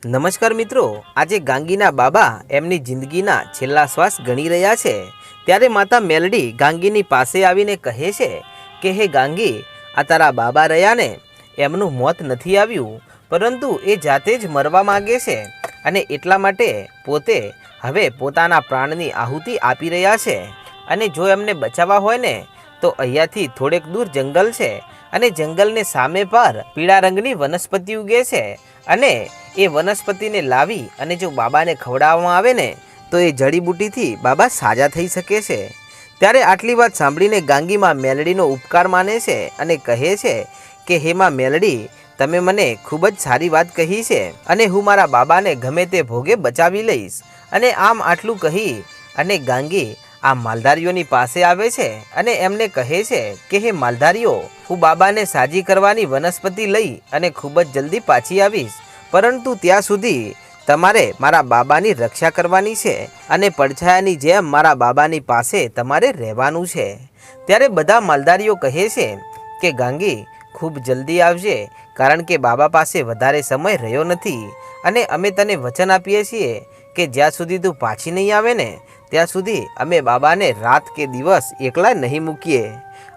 નમસ્કાર મિત્રો, આજે ગાંગીના બાબા એમની જિંદગીના છેલ્લા શ્વાસ ગણી રહ્યા છે. ત્યારે માતા મેલડી ગાંગીની પાસે આવીને કહે છે કે, હે ગાંગી, આ તારા બાબા રહ્યા ને એમનું મોત નથી આવ્યું, પરંતુ એ જાતે જ મરવા માગે છે અને એટલા માટે પોતે હવે પોતાના પ્રાણની આહુતિ આપી રહ્યા છે. અને જો એમને બચાવવા હોય ને, તો અહીંયાથી થોડેક દૂર જંગલ છે અને જંગલને સામે પર પીળા રંગની વનસ્પતિ ઉગે છે અને એ વનસ્પતિને લાવી અને જો બાબાને ખવડાવવામાં આવે ને, તો એ જડીબુટીથી બાબા સાજા થઈ શકે છે. ત્યારે આટલી વાત સાંભળીને ગાંગીમાં મેલડીનો ઉપકાર માને છે અને કહે છે કે હેમાં મેલડી, તમે મને ખૂબ જ સારી વાત કહી છે અને હું મારા બાબાને ગમે તે ભોગે બચાવી લઈશ. અને આમ આટલું કહી અને ગાંગી આ માલધારીઓની પાસે આવે છે અને એમને કહે છે કે, હે માલધારીઓ, હું બાબાને સાજી કરવાની વનસ્પતિ લઈ અને ખૂબ જ જલ્દી પાછી આવીશ. પરંતુ ત્યાં સુધી તમારે મારા બાબાની રક્ષા કરવાની છે અને પડછાયાની જેમ મારા બાબાની પાસે તમારે રહેવાનું છે. ત્યારે બધા માલધારીઓ કહે છે કે, ગાંગી, ખૂબ જલ્દી આવજે, કારણ કે બાબા પાસે વધારે સમય રહ્યો નથી અને અમે તને વચન આપીએ છીએ કે જ્યાં સુધી તું પાછી નહીં આવે ને, ત્યાં સુધી અમે બાબાને રાત કે દિવસ એકલા નહીં મૂકીએ.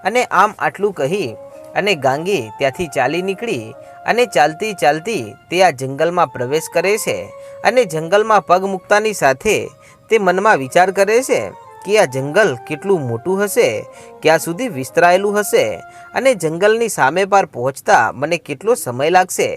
અને આમ આટલું કહી અને ગાંગી ત્યાંથી ચાલી નીકળી અને ચાલતી ચાલતી તે આ જંગલમાં પ્રવેશ કરે છે અને જંગલમાં પગ મૂકતાની સાથે તે મનમાં વિચાર કરે છે કે આ જંગલ કેટલું મોટું હશે, ક્યાં સુધી વિસ્તરાયેલું હશે અને જંગલની સામે પાર પહોંચતા મને કેટલો સમય લાગશે,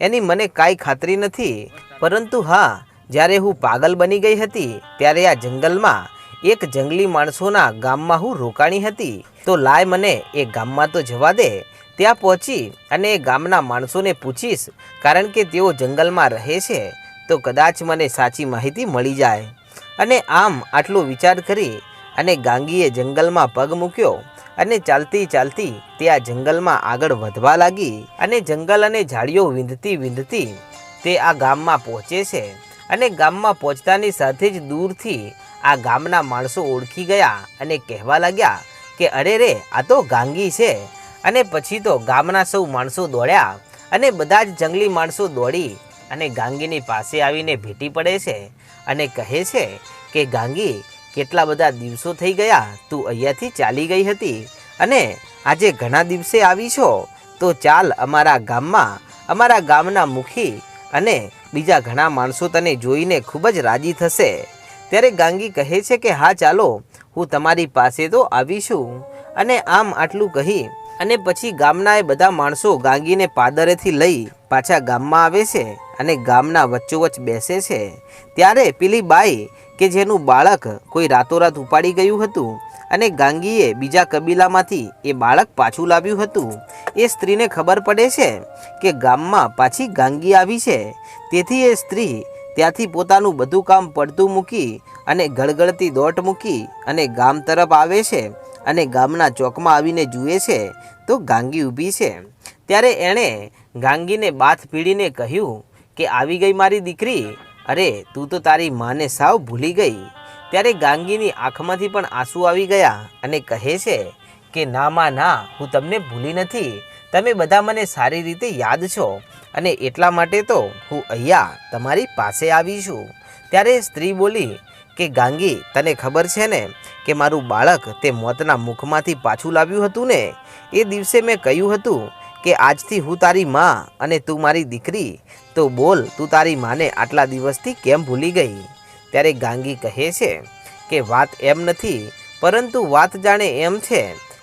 એની મને કાંઈ ખાતરી નથી. પરંતુ હા, જ્યારે હું પાગલ બની ગઈ હતી, ત્યારે આ જંગલમાં એક જંગલી માણસોના ગામમાં હું રોકાણી હતી. તો લાય મને એ ગામમાં તો જવા દે. ત્યાં પહોંચી અને એ ગામના માણસોને પૂછીશ, કારણ કે તેઓ જંગલમાં રહે છે, તો કદાચ મને સાચી માહિતી મળી જાય. અને આમ આટલો વિચાર કરી અને ગાંગીએ જંગલમાં પગ મૂક્યો અને ચાલતી ચાલતી તે આ જંગલમાં આગળ વધવા લાગી અને જંગલ અને ઝાડીઓ વિંધતી વિંધતી તે આ ગામમાં પહોંચે છે. અને ગામમાં પહોંચતાની સાથે જ દૂરથી આ ગામના માણસો ઓળખી ગયા અને કહેવા લાગ્યા કે, અરે રે, આ તો ગાંગી છે. અને પછી તો ગામના સૌ માણસો દોડ્યા અને બધા જ જંગલી માણસો દોડી અને ગાંગીની પાસે આવીને ભેટી પડે છે અને કહે છે કે, ગાંગી, કેટલા બધા દિવસો થઈ ગયા તું અહીંયાથી ચાલી ગઈ હતી અને આજે ઘણા દિવસે આવી છો. તો ચાલ અમારા ગામમાં, અમારા ગામના મુખી અને બીજા ઘણા માણસો તને જોઈને ખૂબ જ રાજી થશે. ત્યારે ગાંગી કહે છે કે, હા, ચાલો, હું તમારી પાસે તો આવીશું અને આમ આટલું કહી અને પછી ગામના એ બધા માણસો ગાંગીને પાદરેથી લઈ પાછા ગામમાં આવે છે અને ગામના વચ્ચોવચ્ચ બેસે છે. ત્યારે પેલી બાઈ કે જેનું બાળક કોઈ રાતોરાત ઉપાડી ગયું હતું અને ગાંગીએ બીજા કબીલામાંથી એ બાળક પાછું લાવ્યું હતું, એ સ્ત્રીને ખબર પડે છે કે ગામમાં પાછી ગાંગી આવી છે. તેથી એ સ્ત્રી ત્યાંથી પોતાનું બધું કામ પડતું મૂકી અને ગળગળતી દોટ મૂકી અને ગામ તરફ આવે છે અને ગામના ચોકમાં આવીને જુએ છે, તો ગાંગી ઊભી છે. ત્યારે એણે ગાંગીને બાથ પીડીને કહ્યું કે, આવી ગઈ મારી દીકરી? અરે, તું તો તારી માને સાવ ભૂલી ગઈ. ત્યારે ગાંગીની આંખમાંથી પણ આંસુ આવી ગયા અને કહે છે કે, ના, માં, ના, હું તમને ભૂલી નથી. તમે બધા મને સારી રીતે યાદ છો અને એટલા માટે તો હું અહીંયા તમારી પાસે આવી છું. ત્યારે સ્ત્રી બોલી કે, ગાંગી, તને ખબર છે ને કે મારું બાળક તે મોતના મુખમાંથી પાછું લાવ્યું હતું ને? એ દિવસે મેં કહ્યું હતું કે, આજથી હું તારી માં અને તું મારી દીકરી. તો બોલ, તું તારી માને આટલા દિવસથી કેમ ભૂલી ગઈ? ત્યારે ગાંગી કહે છે કે, વાત એમ નથી, પરંતુ વાત જાણે એમ છે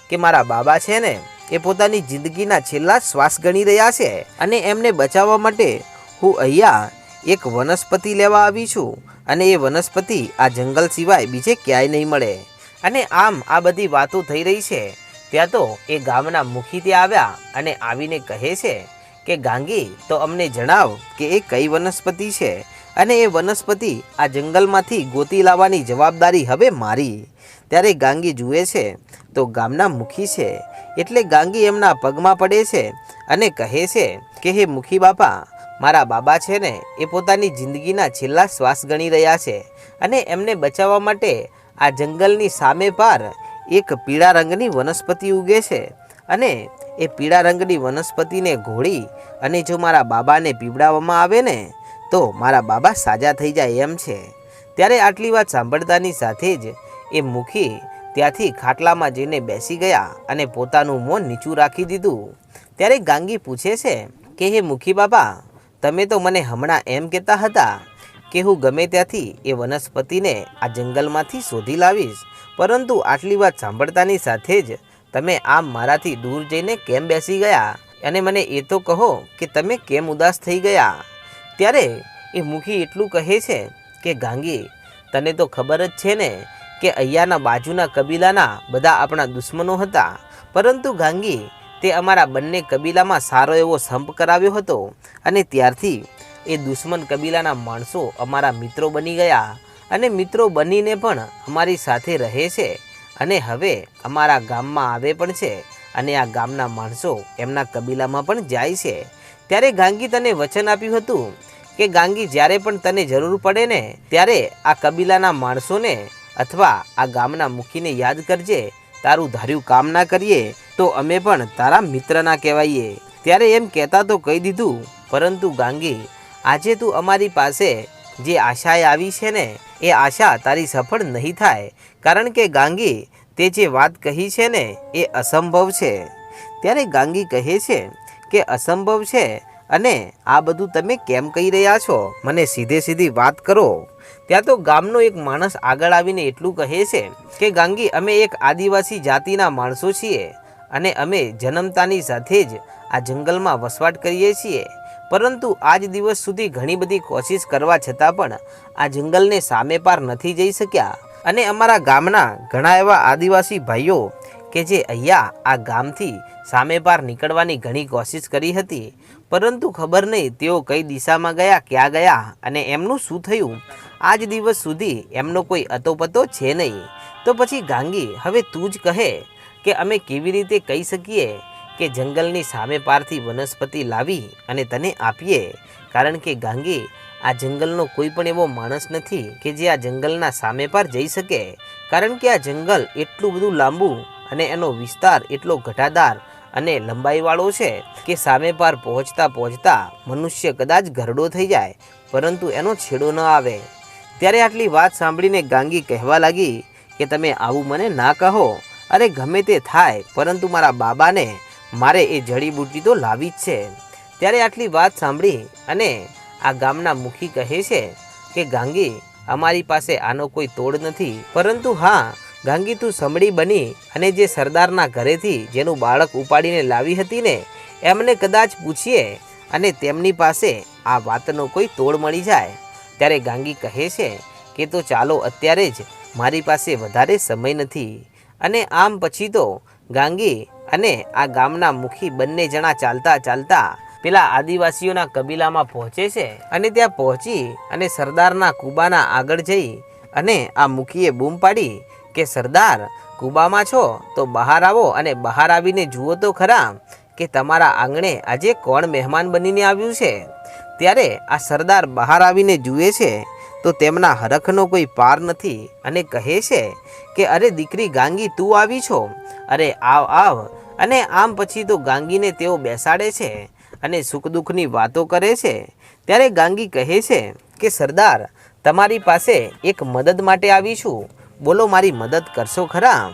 કે મારા બાબા છે ને એ પોતાની જિંદગીના છેલ્લા શ્વાસ ગણી રહ્યા છે અને એમને બચાવવા માટે હું અહીંયા એક વનસ્પતિ લેવા આવી છું અને એ વનસ્પતિ આ જંગલ સિવાય બીજે ક્યાંય નહીં મળે. અને આમ આ બધી વાતો થઈ રહી છે. ત્યાં તો એ ગામના મુખી ત્યાં આવ્યા અને આવીને કહે છે કે, ગાંગી, તો અમને જણાવ કે એ કઈ વનસ્પતિ છે? અને એ વનસ્પતિ આ જંગલમાંથી ગોતી લાવવાની જવાબદારી હવે મારી. ત્યારે ગાંગી જુએ છે. તો ગામના મુખી છે. એટલે ગાંગી એમના પગમાં પડે છે અને કહે છે કે, હે મુખી બાપા, મારા બાબા છે ને, એ પોતાની જિંદગીના છેલ્લા શ્વાસ ગણી રહ્યા છે અને એમને બચાવવા માટે આ જંગલની સામે પાર એક પીળા રંગની વનસ્પતિ ઉગે છે અને એ પીળા રંગની વનસ્પતિને ઘોળી અને જો મારા બાબાને પીવડાવવામાં આવે ને, તો મારા બાબા સાજા થઈ જાય એમ છે. ત્યારે આટલી વાત સાંભળતાની સાથે જ એ મુખી ત્યાંથી ખાટલામાં જઈને બેસી ગયા અને પોતાનું મોં નીચું રાખી દીધું. ત્યારે ગાંગી પૂછે છે કે, હે મુખી બાબા, તમે તો મને હમણાં એમ કહેતા હતા કે હું ગમે ત્યાંથી એ વનસ્પતિને આ જંગલમાંથી શોધી લાવીશ, પરંતુ આટલી વાત સાંભળતાની સાથે જ તમે આમ મારાથી દૂર જઈને કેમ બેસી ગયા? અને મને એ તો કહો કે, તમે કેમ ઉદાસ થઈ ગયા? ત્યારે એ મુખી એટલું કહે છે કે, ગાંગી, તને તો ખબર જ છે ને કે અહીંયાના બાજુના કબીલાના બધા આપણા દુશ્મનો હતા. પરંતુ ગાંગી, તે અમારા બંને કબીલામાં સારો એવો સંપ કરાવ્યો હતો અને ત્યારથી એ દુશ્મન કબીલાના માણસો અમારા મિત્રો બની ગયા અને મિત્રો બનીને પણ અમારી સાથે રહે છે અને હવે અમારા ગામમાં આવે પણ છે અને આ ગામના માણસો એમના કબીલામાં પણ જાય છે. ત્યારે ગાંગી તને વચન આપ્યું હતું કે ગાંગી જ્યારે પણ તને જરૂર પડે ને, ત્યારે આ કબીલાના માણસોને અથવા આ ગામના મુખીને યાદ કરજે, તારું ધાર્યું કામ ના કરીએ, તો અમે પણ તારા મિત્ર ના કહેવાઈએ. ત્યારે એમ કહેતા તો કહી દીધું, પરંતુ ગાંગી, આજે તું અમારી પાસે જે આશાએ આવી છે ને, એ આશા તારી સફળ નહીં થાય. કારણ કે ગાંગી, તે જે વાત કહી છે ને, એ અસંભવ છે. ત્યારે ગાંગી કહે છે કે, અસંભવ છે. અને આ બધું તમે કેમ કહી રહ્યા છો? મને સીધે સીધી વાત કરો. ત્યાં તો ગામનો એક માણસ આગળ આવીને એટલું કહે છે કે, ગાંગી, અમે એક આદિવાસી જાતિના માણસો છીએ અને અમે જન્મતાની સાથે જ આ જંગલમાં વસવાટ કરીએ છીએ. પરંતુ આજ દિવસ સુધી ઘણી બધી કોશિશ કરવા છતાં પણ આ જંગલને સામે પાર નથી જઈ શક્યા. અને અમારા ગામના ઘણા એવા આદિવાસી ભાઈઓ કે જે અહીંયા આ ગામથી સામે પાર નીકળવાની ઘણી કોશિશ કરી હતી. પરંતુ ખબર નહીં તેઓ કઈ દિશામાં ગયા, ક્યાં ગયા અને એમનું શું થયું? આજ દિવસ સુધી એમનો કોઈ અતોપતો છે નહીં. તો પછી ગાંગી, હવે તું જ કહે કે અમે કેવી રીતે કહી શકીએ કે જંગલની સામે પારથી વનસ્પતિ લાવી અને તને આપીએ? કારણ કે ગાંગી, આ જંગલનો કોઈ પણ એવો માણસ નથી કે જે આ જંગલના સામે પાર જઈ શકે. કારણ કે આ જંગલ એટલું બધું લાંબુ અને એનો વિસ્તાર એટલો ઘટાદાર અને લંબાઈવાળો છે કે સામે પાર પહોંચતા પહોંચતા મનુષ્ય કદાચ ઘરડો થઈ જાય, પરંતુ એનો છેડો ન આવે. ત્યારે આટલી વાત સાંભળીને ગાંગી કહેવા લાગી કે તમે આવું મને ના કહો. અરે ગમે તે થાય, પરંતુ મારા બાબાને મારે એ જડીબુટ્ટી તો લાવી જ છે. ત્યારે આટલી વાત સાંભળી અને આ ગામના મુખી કહે છે કે, ગાંગી, અમારી પાસે આનો કોઈ તોડ નથી. પરંતુ હા, ગાંગી તું સમડી બની અને જે સરદારના ઘરેથી જેનું બાળક ઉપાડીને લાવી હતી ને, એમને કદાચ પૂછીએ અને તેમની પાસે આ વાતનો કોઈ તોડ મળી જાય. ત્યારે ગાંગી કહે છે કે તો ચાલો અત્યારે જ મારી પાસે વધારે સમય નથી. અને આમ પછી તો ગાંગી અને આ ગામના મુખી બંને જણા ચાલતા ચાલતા પેલા આદિવાસીઓના કબીલામાં પહોંચે છે અને ત્યાં પહોંચી અને સરદારના કુબાના આગળ જઈ અને આ મુખીએ બૂમ પાડી કે, સરદાર, કુબામાં છો? તો બહાર આવો અને બહાર આવીને જુઓ તો ખરા કે તમારા આંગણે આજે કોણ મહેમાન બનીને આવ્યું છે? ત્યારે આ સરદાર બહાર આવીને જુએ છે, તો તેમના હરખનો કોઈ પાર નથી અને કહે છે કે, અરે દીકરી ગાંગી, તું આવી છો? અરે આવ આવ. અને આમ પછી તો ગાંગીને તેઓ બેસાડે છે અને સુખ દુઃખની વાતો કરે છે. ત્યારે ગાંગી કહે છે કે, સરદાર, તમારી પાસે એક મદદ માટે આવી છું. બોલો, મારી મદદ કરશો ખરા?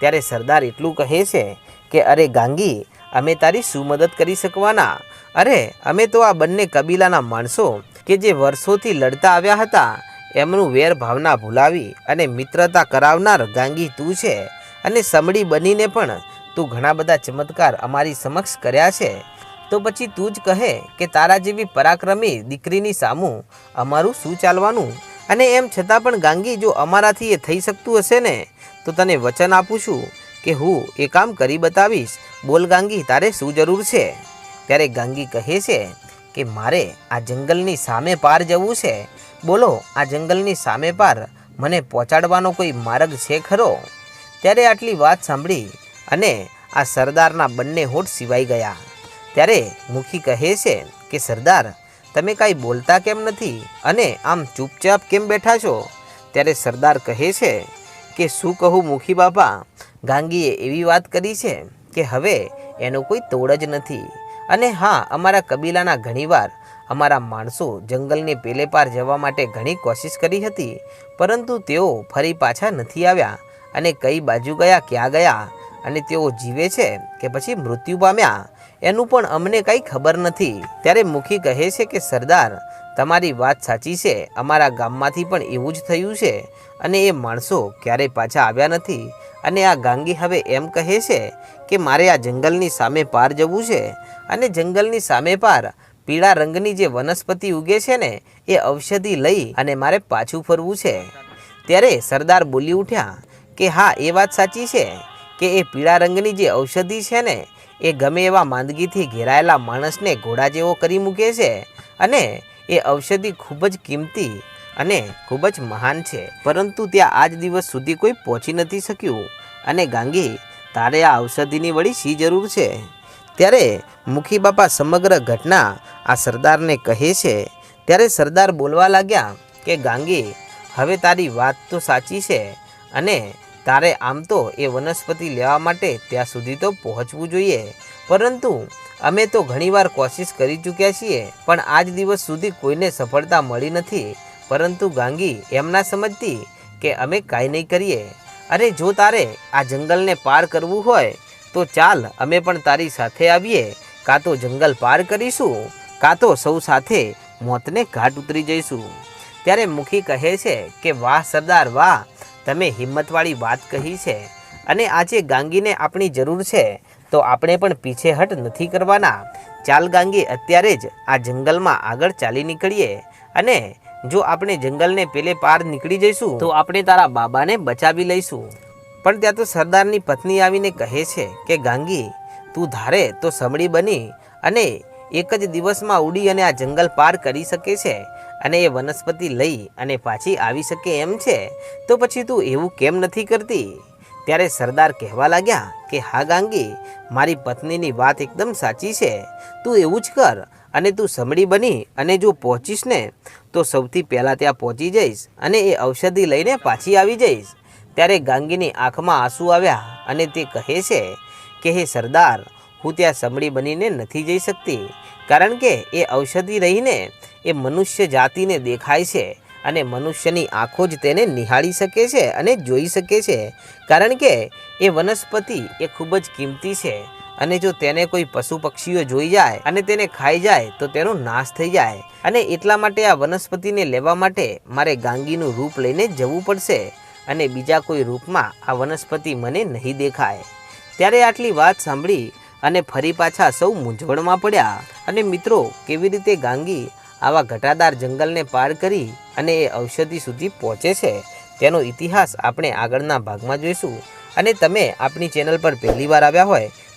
ત્યારે સરદાર એટલું કહે છે કે, અરે ગાંગી, અમે તારી શું મદદ કરી શકવાના. અરે, અમે તો આ બંને કબીલાના માણસો કે જે વર્ષોથી લડતા આવ્યા હતા, એમનું વેર ભાવના ભૂલાવી અને મિત્રતા કરાવનાર ગાંગી તું છે અને સમડી બનીને પણ તું ઘણા બધા ચમત્કાર અમારી સમક્ષ કર્યા છે. તો પછી તું જ કહે કે તારા જેવી પરાક્રમી દીકરીની સામું અમારું શું ચાલવાનું? અને એમ છતાં પણ ગાંગી, જો અમારાથી એ થઈ શકતું હશે ને, તો તને વચન આપું છું કે હું એ કામ કરી બતાવીશ. બોલ ગાંગી, તારે શું જરૂર છે? ત્યારે ગાંગી કહે છે કે, મારે આ જંગલની સામે પાર જવું છે. બોલો, આ જંગલની સામે પાર મને પહોંચાડવાનો કોઈ માર્ગ છે ખરો? ત્યારે આટલી વાત સાંભળી અને આ સરદારના બંને હોઠ સિવાઈ ગયા. ત્યારે મુખી કહે છે કે, સરદાર, તમે કાંઈ બોલતા કેમ નથી અને આમ ચૂપચાપ કેમ બેઠા છો? ત્યારે સરદાર કહે છે કે, શું કહું મુખી બાપા? ગાંગીએ એવી વાત કરી છે કે, હવે એનો કોઈ તોડ જ નથી. અને હા, અમારા કબીલાના ઘણીવાર અમારા માણસો જંગલને પેલે પાર જવા માટે ઘણી કોશિશ કરી હતી, પરંતુ તેઓ ફરી પાછા નથી આવ્યા અને કઈ બાજુ ગયા, ક્યાં ગયા અને તેઓ જીવે છે કે પછી મૃત્યુ પામ્યા, એનું પણ અમને કંઈ ખબર નથી. ત્યારે મુખી કહે છે કે, સરદાર, તમારી વાત સાચી છે. અમારા ગામમાંથી પણ એવું જ થયું છે અને એ માણસો ક્યારેય પાછા આવ્યા નથી. અને આ ગાંગી હવે એમ કહે છે કે મારે આ જંગલની સામે પાર જવું છે અને જંગલની સામે પાર પીળા રંગની જે વનસ્પતિ ઉગે છે ને, એ ઔષધિ લઈ અને મારે પાછું ફરવું છે. ત્યારે સરદાર બોલી ઉઠ્યા કે હા, એ વાત સાચી છે કે એ પીળા રંગની જે ઔષધિ છે ને, એ ગમે એવા માંદગીથી ઘેરાયેલા માણસને ઘોડા જેવો કરી મૂકે છે અને એ ઔષધિ ખૂબ જ કિંમતી અને ખૂબ જ મહાન છે. પરંતુ ત્યાં આજ દિવસ સુધી કોઈ પહોંચી નથી શક્યું. અને ગાંગી, તારે આ ઔષધિની વળી શી જરૂર છે? ત્યારે મુખી બાપા સમગ્ર ઘટના આ સરદારને કહે છે. ત્યારે સરદાર બોલવા લાગ્યા કે, ગાંગી, હવે તારી વાત તો સાચી છે. અને તારે આમ તો એ વનસ્પતિ લેવા માટે ત્યાં સુધી તો પહોંચવું જોઈએ. પરંતુ અમે તો ઘણીવાર કોશિશ કરી ચૂક્યા છીએ, પણ આજ દિવસ સુધી કોઈને સફળતા મળી નથી. પરંતુ ગાંગી એમ ના સમજતી કે અમે કાંઈ નહીં કરીએ. અરે જો તારે આ જંગલને પાર કરવું હોય, તો ચાલ અમે પણ તારી સાથે આવીએ. કાં તો જંગલ પાર કરીશું, કાં તો સૌ સાથે મોતને ઘાટ ઉતરી જઈશું. ત્યારે મુખી કહે છે કે, વાહ, સરદાર, વાહ, તમે હિંમતવાળી વાત કહી છે. અને આજે ગાંગીને આપણી જરૂર છે, તો આપણે પણ પીછેહટ નથી કરવાના. ચાલ ગાંગી, અત્યારે જ આ જંગલમાં આગળ ચાલી નીકળીએ અને જો આપણે જંગલને પેલે પાર નીકળી જઈશું, તો આપણે તારા બાબાને બચાવી લઈશું. પણ ત્યાં તો સરદારની પત્ની આવીને કહે છે કે, ગાંગી, તું ધારે તો સમડી બની અને એક જ દિવસમાં ઉડી અને આ જંગલ પાર કરી શકે છે અને એ વનસ્પતિ લઈ અને પાછી આવી શકે એમ છે. તો પછી તું એવું કેમ નથી કરતી? ત્યારે સરદાર કહેવા લાગ્યા કે, હા ગાંગી, મારી પત્નીની વાત એકદમ સાચી છે. તું એવું જ કર અને તું સમડી બની અને જો પહોંચીશ ને, તો સૌથી પહેલાં ત્યાં પહોંચી જઈશ અને એ ઔષધિ લઈને પાછી આવી જઈશ. ત્યારે ગાંગીની આંખમાં આંસુ આવ્યા અને તે કહે છે કે, હે સરદાર, હું ત્યાં સમડી બનીને નથી જઈ શકતી, કારણ કે એ ઔષધિ રહીને એ મનુષ્ય જાતિને દેખાય છે અને મનુષ્યની આંખો જ તેને નિહાળી શકે છે અને જોઈ શકે છે, કારણ કે એ વનસ્પતિ એ ખૂબ જ કિંમતી છે. અને જો તેને કોઈ પશુ પક્ષીઓ જોઈ જાય અને તેને ખાઈ જાય, તો તેનો નાશ થઈ જાય. અને એટલા માટે આ વનસ્પતિને લેવા માટે મારે ગાંગીનું રૂપ લઈને જવું પડશે અને બીજા કોઈ રૂપમાં આ વનસ્પતિ મને નહીં દેખાય. ત્યારે આટલી વાત સાંભળી અને ફરી પાછા સૌ મૂંઝવણમાં પડ્યા. અને મિત્રો, કેવી રીતે ગાંગી આવા ઘટાદાર જંગલને પાર કરી અને એ ઔષધિ સુધી પહોંચે છે, તેનો ઇતિહાસ આપણે આગળના ભાગમાં જોઈશું. અને તમે આપણી ચેનલ પર પહેલીવાર આવ્યા હોય